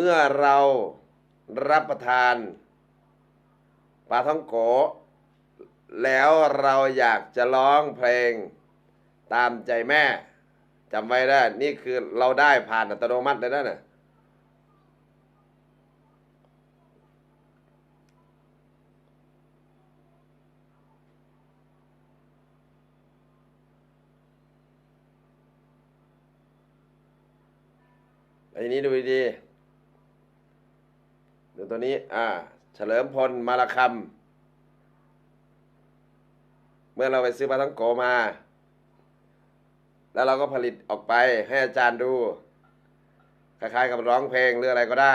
เมื่อเรารับประทานปลาท่องโกแล้วเราอยากจะร้องเพลงตามใจแม่จำไว้ได้นี่คือเราได้ผ่านอัตโนมัติเลยนะเนี่ยไอ้นี้ดูดีๆ ดูตัวนี้ อ่า เฉลิมพลมาละคำเมื่อเราไปซื้อปลาท่องโกมา แล้วเราก็ผลิตออกไปให้อาจารย์ดู คล้ายๆกับร้องเพลงหรืออะไรก็ได้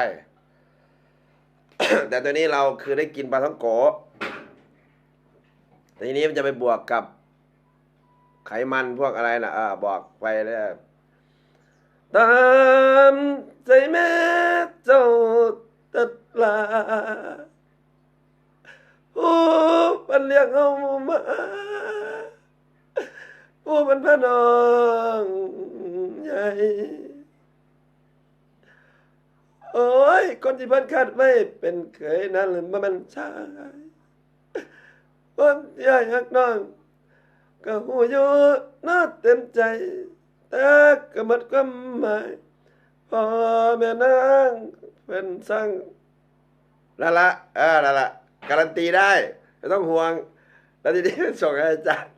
แต่ตัวนี้เราคือได้กินปลาท่องโกแต่ทีนี้มันจะไปบวกกับไขมันพวกอะไรนะอ่าบอกไปเลยตามใจแม่เจ้าตัด ลาโอ้มันเรียกเอามาผู้เป็นพระนองใหญ่โอ้ยคนที่เพันคาดไว้เป็นเคยนั้นหรือมันชายคนที่ให้ฮักน้องก็หูอยู่น่าเต็มใจ แต่ก็หมดความหมายพอแม่นางเป็นสั่ง ละละเออละละการันตีได้ไม่ต้องห่วงแล้วทีนี้ส่งให้อาจารย์